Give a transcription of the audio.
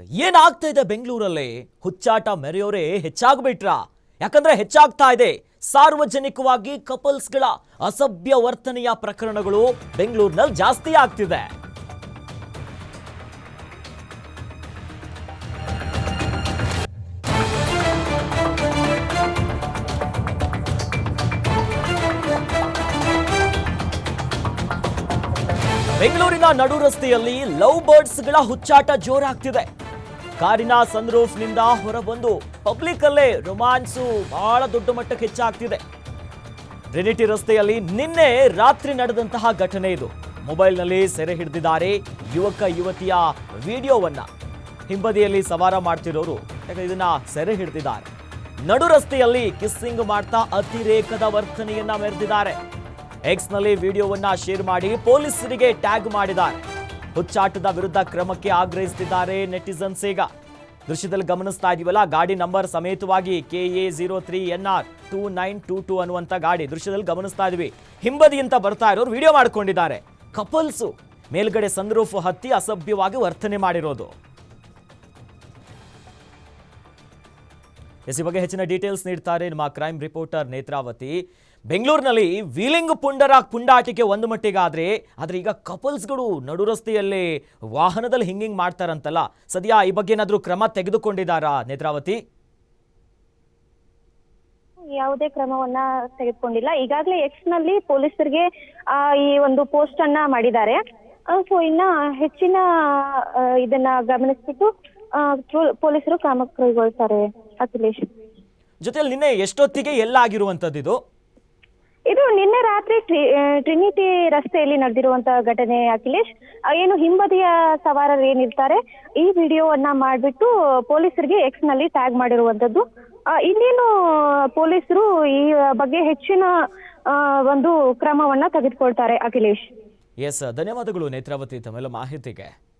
ಏನಾಗ್ತಾ ಇದೆ ಬೆಂಗಳೂರಲ್ಲಿ? ಹುಚ್ಚಾಟ ಮೆರೆಯೋರೇ ಹೆಚ್ಚಾಗ್ಬಿಟ್ರ? ಯಾಕಂದ್ರೆ ಹೆಚ್ಚಾಗ್ತಾ ಇದೆ. ಸಾರ್ವಜನಿಕವಾಗಿ ಕಪಲ್ಸ್ಗಳ ಅಸಭ್ಯ ವರ್ತನೆಯ ಪ್ರಕರಣಗಳು ಬೆಂಗಳೂರಿನಲ್ಲಿ ಜಾಸ್ತಿ ಆಗ್ತಿದೆ. ಬೆಂಗಳೂರಿನ ನಡು ರಸ್ತೆಯಲ್ಲಿ ಲವ್ ಬರ್ಡ್ಸ್ಗಳ ಹುಚ್ಚಾಟ ಜೋರಾಗ್ತಿದೆ. ಕಾರಿನ ಸನ್ರೂಫ್ನಿಂದ ಹೊರಬಂದು ಪಬ್ಲಿಕ್ ಅಲ್ಲೇ ರೊಮ್ಯಾನ್ಸು ಬಹಳ ದೊಡ್ಡ ಮಟ್ಟಕ್ಕೆ ಹೆಚ್ಚಾಗ್ತಿದೆ. ಟ್ರಿನಿಟಿ ರಸ್ತೆಯಲ್ಲಿ ನಿನ್ನೆ ರಾತ್ರಿ ನಡೆದಂತಹ ಘಟನೆ ಇದು. ಮೊಬೈಲ್ನಲ್ಲಿ ಸೆರೆ ಹಿಡಿದಿದ್ದಾರೆ ಯುವಕ ಯುವತಿಯ ವಿಡಿಯೋವನ್ನ. ಹಿಂಬದಿಯಲ್ಲಿ ಸವಾರ ಮಾಡ್ತಿರೋರು ಇದನ್ನ ಸೆರೆ ಹಿಡಿದಿದ್ದಾರೆ. ನಡು ರಸ್ತೆಯಲ್ಲಿ ಕಿಸ್ಸಿಂಗ್ ಮಾಡ್ತಾ ಅತಿರೇಕದ ವರ್ತನೆಯನ್ನ ಮೆರೆದಿದ್ದಾರೆ. ಎಕ್ಸ್ನಲ್ಲಿ ವಿಡಿಯೋವನ್ನ ಶೇರ್ ಮಾಡಿ ಪೊಲೀಸರಿಗೆ ಟ್ಯಾಗ್ ಮಾಡಿದ್ದಾರೆ. ಹುಚ್ಚಾಟದ ವಿರುದ್ಧ ಕ್ರಮಕ್ಕೆ ಆಗ್ರಹಿಸುತ್ತಿದ್ದಾರೆ ನೆಟಿಸನ್ಸ್ ಈಗ. ದೃಶ್ಯದಲ್ಲಿ ಗಮನಿಸ್ತಾ ಇದೀವಲ್ಲ, ಗಾಡಿ ನಂಬರ್ ಸಮೇತವಾಗಿ K A zero three N R two nine two two ಅನ್ನುವಂಥ ಗಾಡಿ ದೃಶ್ಯದಲ್ಲಿ ಗಮನಿಸ್ತಾ ಇದೀವಿ. ಹಿಂಬದಿಯಿಂದ ಬರ್ತಾ ಇರೋರು ವಿಡಿಯೋ ಮಾಡ್ಕೊಂಡಿದ್ದಾರೆ. ಕಪಲ್ಸು ಮೇಲ್ಗಡೆ ಸನ್ರೂಫ್ ಹತ್ತಿ ಅಸಭ್ಯವಾಗಿ ವರ್ತನೆ ಮಾಡಿರೋದು. ಎಸ್ ಈ ಬಗ್ಗೆ ಹೆಚ್ಚಿನ ಡೀಟೇಲ್ಸ್ ನೀಡ್ತಾರೆ ನಮ್ಮ ಕ್ರೈಮ್ ರಿಪೋರ್ಟರ್ ನೇತ್ರಾವತಿ. ಬೆಂಗಳೂರಿನಲ್ಲಿ ವೀಲಿಂಗ್ ಪುಂಡರ ಪುಂಡಾಟಿಕೆ ಒಂದು ಮಟ್ಟಿಗಾದ್ರೆ ಆದ್ರೆ ಈಗ ಕಪಲ್ಸ್ಗಳು ನಡು ರಸ್ತೆಯಲ್ಲಿ ವಾಹನದಲ್ಲಿ ಹಿಂಗಿಂಗ್ ಮಾಡ್ತಾರಂತಲ್ಲ. ಸದ್ಯ ಈ ಬಗ್ಗೆ ಏನಾದರೂ ಕ್ರಮ ತೆಗೆದುಕೊಂಡಿದ್ದಾರಾ ನೇತ್ರಾವತಿ? ಯಾವುದೇ ಕ್ರಮವನ್ನ ತೆಗೆದುಕೊಂಡಿಲ್ಲ. ಈಗಾಗಲೇ ಎಕ್ಸ್ನಲ್ಲಿ ಪೊಲೀಸರಿಗೆ ಈ ಒಂದು ಪೋಸ್ಟ್ ಅನ್ನ ಮಾಡಿದ್ದಾರೆ. ಸೊ ಇನ್ನ ಹೆಚ್ಚಿನ ಇದನ್ನ ಗಮನಿಸ್ಬಿಟ್ಟು ಪೊಲೀಸರು ಕ್ರಮ ಕೈಗೊಳ್ತಾರೆ ಅಖಿಲೇಶ್. ಜೊತೆಲಿ ನಿನ್ನೆ ಎಷ್ಟೊತ್ತಿಗೆ ಎಲ್ಲ ಆಗಿರುವಂತದ್ದು ಇದು? ಇದು ನಿನ್ನೆ ರಾತ್ರಿ ಟ್ರಿ- ಟ್ರಿನಿಟಿ ರಸ್ತೆಯಲ್ಲಿ ನಡೆದಿರುವಂತಹ ಘಟನೆ, ಅಖಿಲೇಶ್. ಏನು ಹಿಂಬದಿಯ ಸವಾರರು ಏನಿರ್ತಾರೆ, ಈ ವಿಡಿಯೋವನ್ನ ಮಾಡಿಬಿಟ್ಟು ಪೊಲೀಸರಿಗೆ ಎಕ್ಸ್ನಲ್ಲಿ ಟ್ಯಾಗ್ ಮಾಡಿರುವಂತದ್ದು. ಇನ್ನೇನು ಪೊಲೀಸರು ಈ ಬಗ್ಗೆ ಹೆಚ್ಚಿನ ಒಂದು ಕ್ರಮವನ್ನ ತೆಗೆದುಕೊಳ್ತಾರೆ, ಅಖಿಲೇಶ್. ಎಸ್ ಧನ್ಯವಾದಗಳು ನೇತ್ರಾವತಿ ತಮ್ಮೆಲ್ಲ ಮಾಹಿತಿಗೆ.